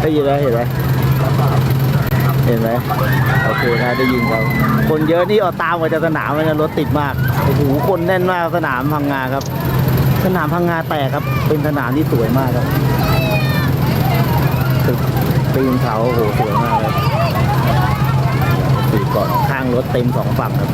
ได้ยินไหมเห็นไหมเห็นไหมโอเคนะได้ยินครับคนเยอะนี่เอาตามมาจากสนามเลยนะรถติดมากโอ้โหคนแน่นมากสนามพังงาครับ สนามพังงาแตกครับ เป็นสนามที่สวยมากครับตึกปีนเขาโอ้โหสวยมากครับสีเกาะข้างรถเต็มสองฝั่งครับ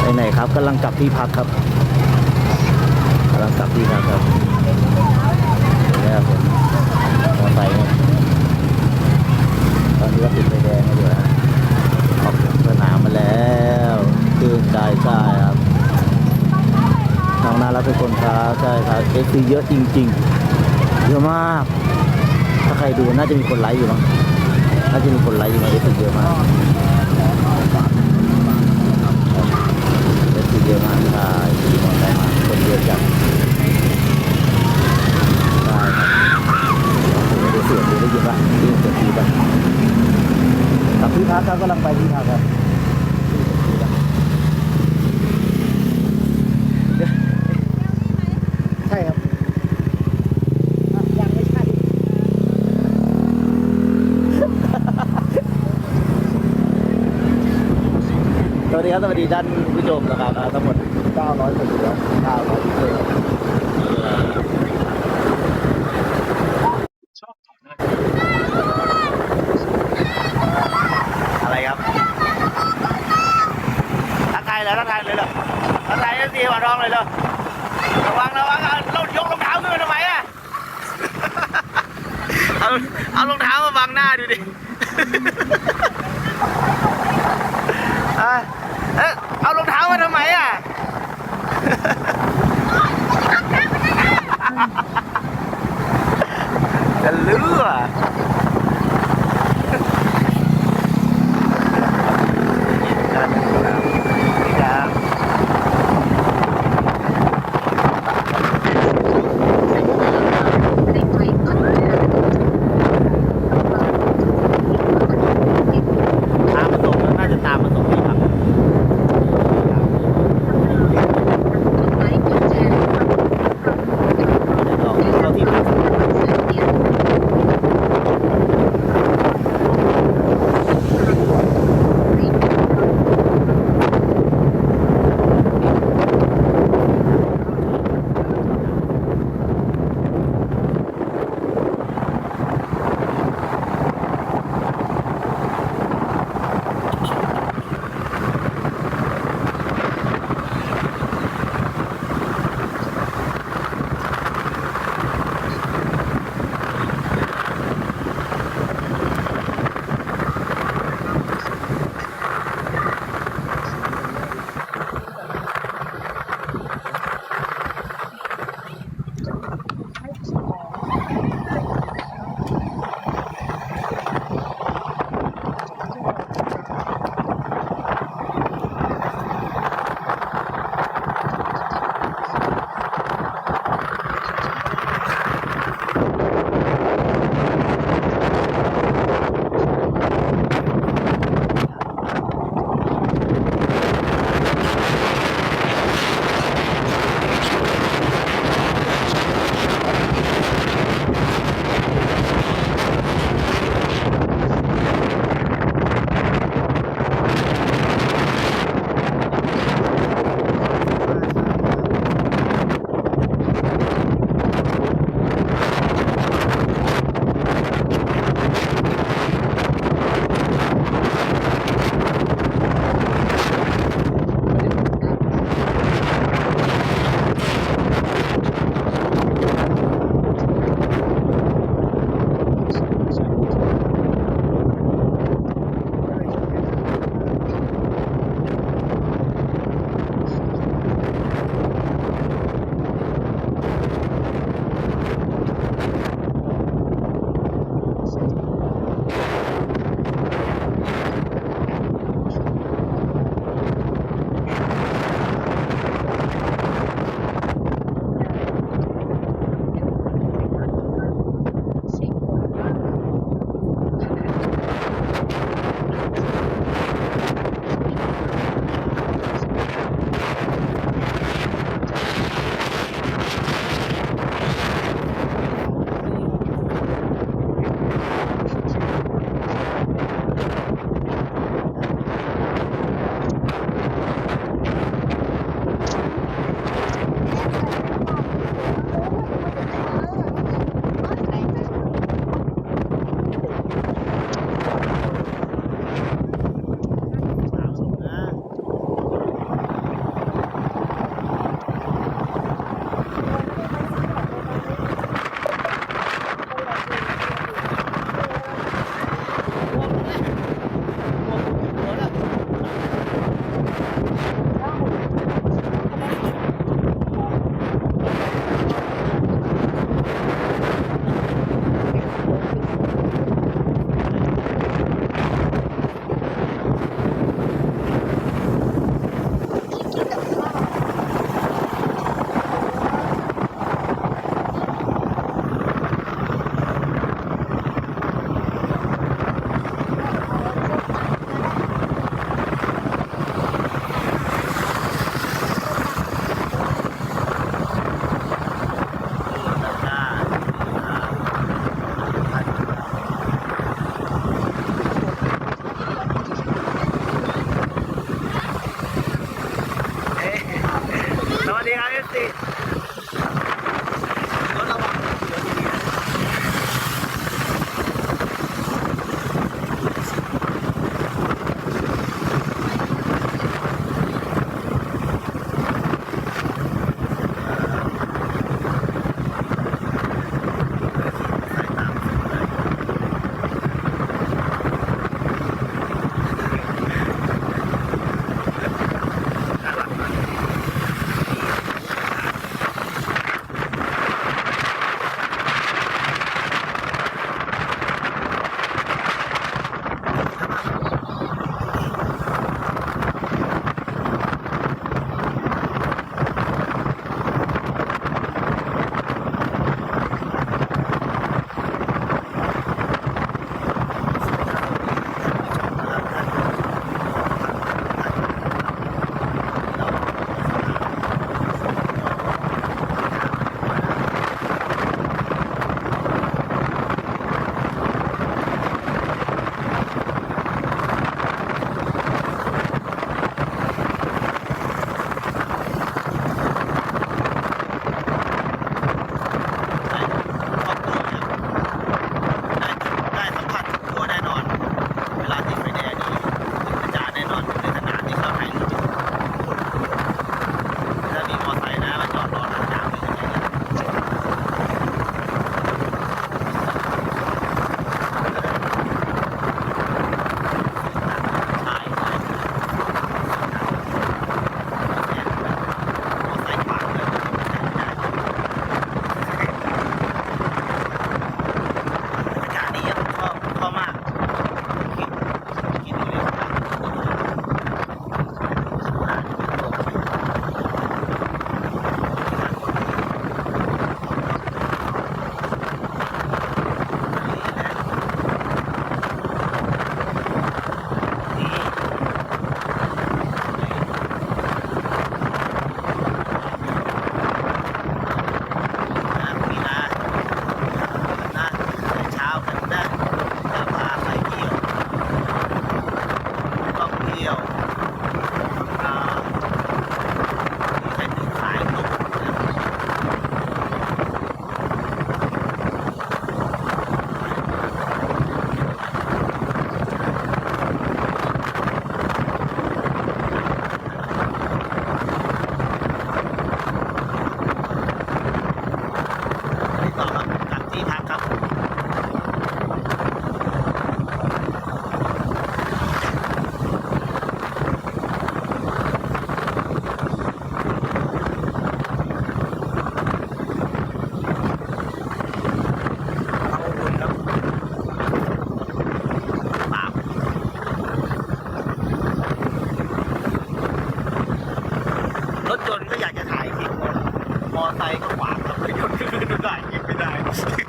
ไปไหนครับกำลังกลับที่พักครับำลังกลับที่พักครับนี่ครับผมมอเตอร์ไซค์เนี่ยตอนนี้ก็ติดไฟแดงแล้วอยู่นะออกจากสนามมาแล้วตื่นใจใช่ครับน้องน่ารักทุกคนครับใช่ครับเอซีเยอะจริง ๆ เยอะมาก ถ้าใครดูน่าจะมีคนไลค์อยู่มั้งน่าจะมีคนไลค์อยู่มั้งเอซีเยอะมาก เยอะมากใช่ที่มองได้มาคนเยอะจังใช่ครับได้เสียงดูได้ยินป่ะด้ยินเสียงดีป่ะกับที่พักครับกำลังไปที่พักครับใช่ครับ ยังไม่ใช่ สวัส ดีครับสวัสดีท่านผู้ชมนะครับทั้งหมด900คนแล้ว900คน sleep.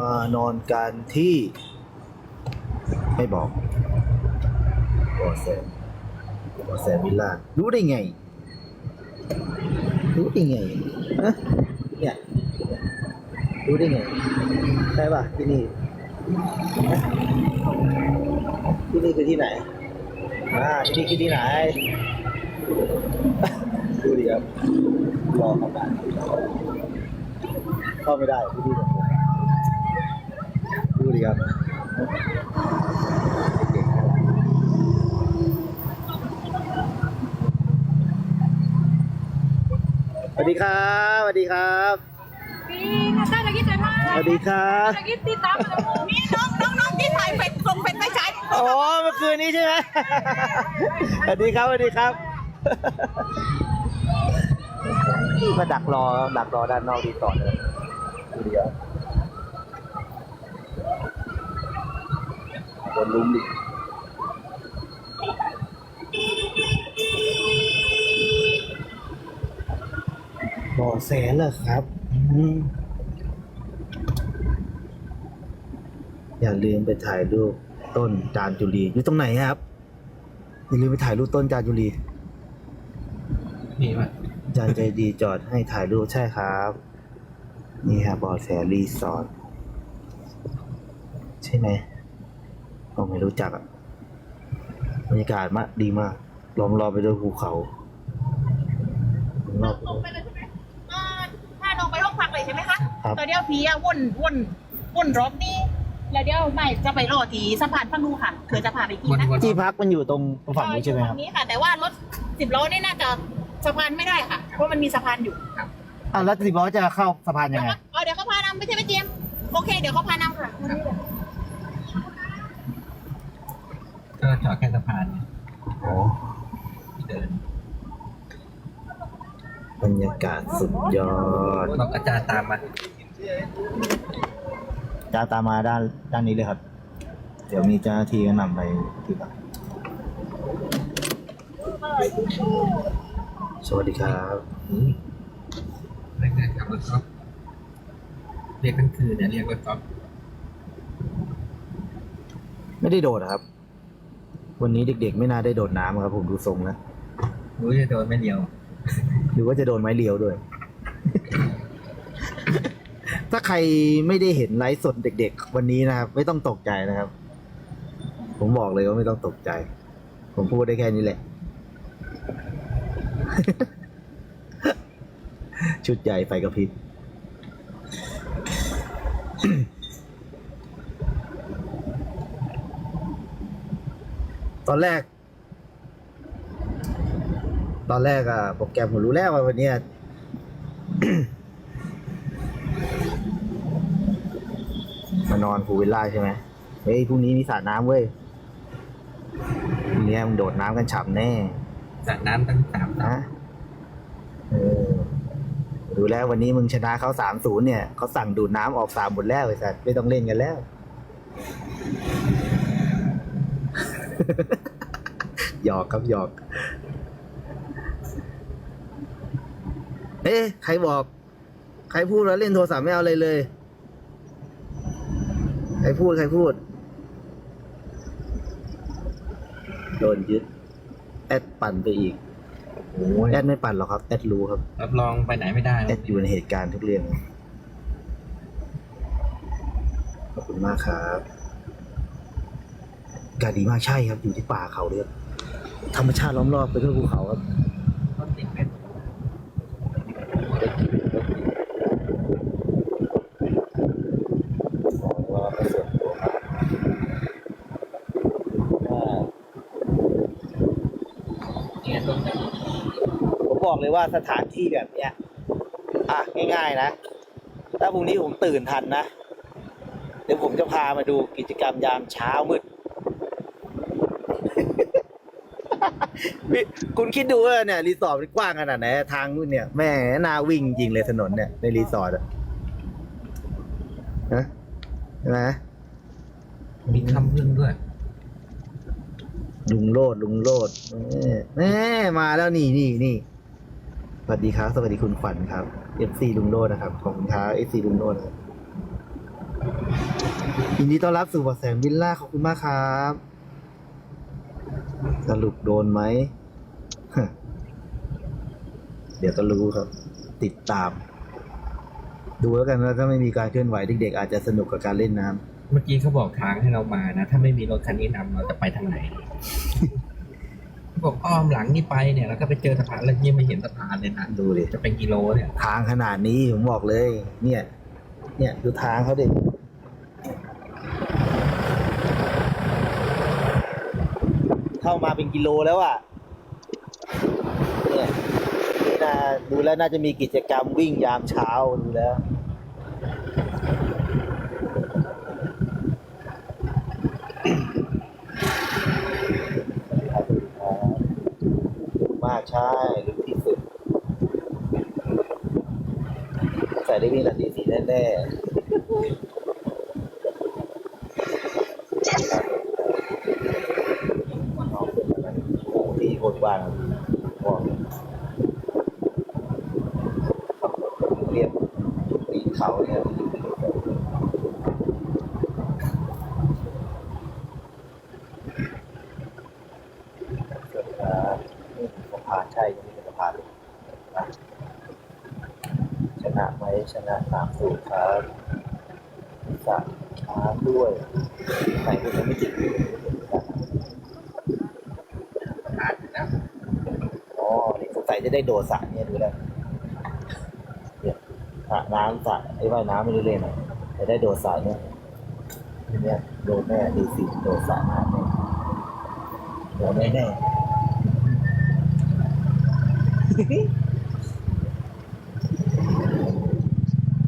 มานอนกันที่ ไม่บอกบอแซมบอแซมวิลล่ารู้ได้ไง รู้ได้ไงฮะเนี่ยรู้ได้ไงใช่ป่ะที่นี่ที่นี่คือที่ไหนอ่าที่นี่คือที่ไหนดูดิครับรอเข้ามาเข้าไม่ได้ที่นี่ ครับเด็กๆน่ารักสวัสดีครับสวัสดีครับ Pin, hasta lagi tayo สวัสดีครับ Lagi tita mo na mo. นี่น้องน้องน้องที่ถ่ายเป็ดส่งเป็ดไปใช้อ๋อเมื่อคืนนี้ใช่ไหมสวัสดีครับสวัสดีครับนี่มาดักรอดักรอด้านนอกดีต่อเลยดูเดียว โดนลุมดิบ่อแสเหรอครับอืมอย่าลืมไปถ่ายรูปต้นจานจุลีอยู่ตรงไหนครับ อย่าลืมไปถ่ายรูปต้นจานจุลีมีป่ะอาจารย์ใจดีจอดให้ถ่ายรูปใช่ครับ นี่ครับบอแสรีสอร์ทใช่ไหม ผมไม่รู้จักอะบรรยากาศมากดีมากล้อมรอบไปด้วยภูเขาล้อมรอบไปลงด้วยไปเลยใช่ไหมอ่าถ้าลงไปห้องพักเลยใช่ไหมคะครับแล้วเดี๋ยวพี่อะวนวนวนรอบนี้แล้วเดี๋ยวไม่จะไปรอที่สะพานฝั่งนู้นค่ะเผื่อจะพาไปกินวนนะวนที่พักมันอยู่ตรงฝั่งนี้ใช่ไหมครับตงนี้ค่ะ แต่ว่ารถสิบล้อนี่น่าจะสะพานไม่ได้ค่ะ เพราะมันมีสะพานอยู่ครับอะแล้วสิบล้อจะเข้าสะพานยังไงเอาเดี๋ยวเขาพานำไม่ใช่ไหมเจมส์โอเค เดี๋ยวเขาพานำค่ะ ก็ จอดแค่สะพานเนี่ยโอ้เดินบรรยากาศสุดยอดต้องอาจารย์ตามมาจะตามมาด้านด้านนี้เลยครับ เดี๋ยวมีเจ้าหน้าที่ก็นำไปที่พักสวัสดีครับอืมเรียกได้ขับรถกอล์ฟเรียกทั้งคืนเนี่ยเรียกรถกอล์ฟไม่ได้โดดอะครับ วันนี้เด็กๆ ไม่น่าได้โดดน้ำครับผมดูทรงนะรู้จะโดนไม่เดียว หรือว่าจะโดนไม้เรียวด้วย ถ้าใครไม่ได้เห็นไลฟ์สดเด็ก ๆ วันนี้นะครับ ไม่ต้องตกใจนะครับ ผมบอกเลยว่าไม่ต้องตกใจ ผมพูดได้แค่นี้แหละ ชุดใหญ่ไฟกระพริบ อนแรก ตอนแรกอะโปรแกรมผมรู้แล้วว่าวันเนี้ยมานอนพูลวิลล่าใช่ไหมเฮ้ยพรุ่งนี้มีสระน้ำเว้ยพรุ่งนี้มึงโดดน้ำกันฉ่ำแน่สระน้ำตั้งสามสานะมเออดูแล้ววันนี้มึงชนะเขาสามศูนย์เนี่ยเขาสั่งดูดน้ำออกสามหมดแล้วไอ้สัตว์ไม่ต้องเล่นกันแล้ว หยอกครับหยอก เอ๊ะใครบอก ใครพูดแล้วเล่นโทรศัพท์ไม่เอาเลยเลย ใครพูดใครพูด โดนยึด แอดปั่นไปอีก โอ้ยแอดไม่ปั่นหรอกครับ แอดรู้ครับ รับรองไปไหนไม่ได้แอดอยู่ในเหตุการณ์ทุกเรื่อง ขอบคุณมากครับอา กาศดีมากใช่ครับ อยู่ที่ป่าเขาเลยครับธรรมชาติล้อมรอบไปด้วยภูเขาครับผมบอกเลยว่าสถานที่แบบเนี้ย อะ ง่าย ๆ นะ ถ้าพรุ่งนี้ผมตื่นทันนะ เดี๋ยวผมจะพามาดูกิจกรรมยามเช้ามืด พี่คุณคิดดูว่าเนี่ยรีสอร์ทมันกว้างขนาดไหนทางนู่นเนี่ยแม่น่าวิ่งจริงเลยถนนเนี่ยในรีสอร์ทอะฮะใช่ไหมมีคำพึ่งด้วย ลุงโลดลุงโลดแม่แม่มาแล้วนี่นี่นี่สวัสดีครับ สวัสดีคุณขวัญครับ FC ลุงโลดนะครับขอบคุณครับ FC ลุงโลดนะครับยินดีต้อนรับสู่บอแสนวิลล่าขอบคุณมากครับ สรุปโดนไหมฮะเดี๋ยวก็รู้ครับ ติดตาม ดูแล้วกันว่าถ้าไม่มีการเคลื่อนไหวเด็กๆอาจจะสนุกกับการเล่นน้ำเมื่อกี้เขาบอกทางให้เรามานะ ถ้าไม่มีรถคันนี้นำเราจะไปทางไหนบอกอ้อมหลังนี่ไปเนี่ยแล้วก็ไปเจอสะพานแล้วยังไม่เห็นสะพานเลยนะดูดิจะเป็นกิโลเนี่ย ทางขนาดนี้ผมบอกเลย เนี่ย เนี่ยดูทางเขาดิ เข้ามาเป็นกิโลแล้วอะเนี่ยนี่นาดูแล้วน่าจะมีกิจกรรมวิ่งยามเช้าดูแล้วมากใช่ลึกที่สุด ใส่ได้วิ่งนาทีสี่แน่ๆโอ้โหที่โคตร บ้านบอกเรียบตีนเขาเนี่ยเกิดมานี่สะพานใช่ยังมีสะพานเลยนะ ชนะไหมชนะสามสูตรครับสามช้าด้วยไหนคุณยังไม่ติด ผ่านอยู่แล้ว อ๋อนี่สงสัยจะได้โดดสระเนี่ยดูแล้วเนี่ยสระน้ำสระไอ้ ว่ายน้ำไม่ได้เล่นอะจะได้โดดสระเนี่ยทีเนี้ยโดนแน่ดีสิโดดสระน้ำเนี่ยโดนแน่แน่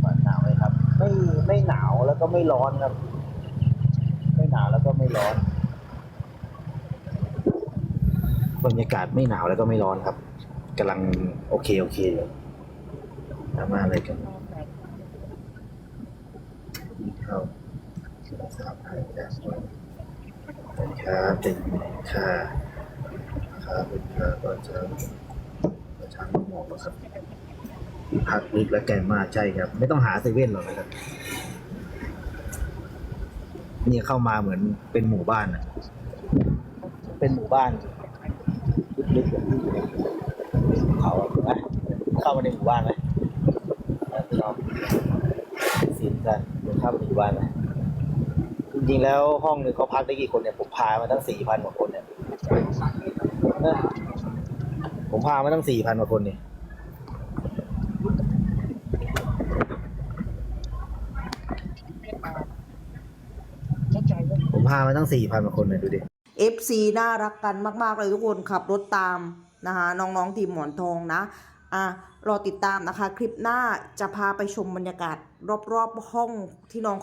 หวานหนาวไหมครับ ไม่ไม่หนาวแล้วก็ไม่ร้อนครับ ไม่หนาวแล้วก็ไม่ร้อนบรรยากาศไม่หนาวแล้วก็ไม่ร้อนครับกำลังโอเคโอเคอยู่ทำอะไรกันกินข้าวสามหายจากเป็น ครับเป็นค่ะครับเป็นค่ะตอนเช้าตอนเช้าหมอกครับพักลึกและแก่มากใช่ครับ ไม่ต้องหาเซเว่นหรอกครับนี่เข้ามาเหมือนเป็นหมู่บ้านอะ เป็นหมู่บ้านลึกๆแบบที่อยู่ในเขาอะถูกไหมเข้ามาในหมู่บ้านไหมอะพี่น้องสินกันเดินเข้ามาในหมู่บ้านไหม จริงๆแล้วห้องหนึงเขาพักได้กี่คนเนี่ยผมพามาตั้งสี่พันกว่าคนเนี่ยผมพามาตั้งสี่พันกว่าคนเนี่ยผมพามาตั้งสี่พันกว่าคนเนี่ยดูดิ FC น่ารักกันมาก ๆ เลยทุกคนขับรถตามนะคะน้อง ๆ ทีมหมอนทองนะอะรอติดตามนะคะ คลิปหน้าจะพาไปชมบรรยากาศรอบ ๆ ห้องที่น้องเขา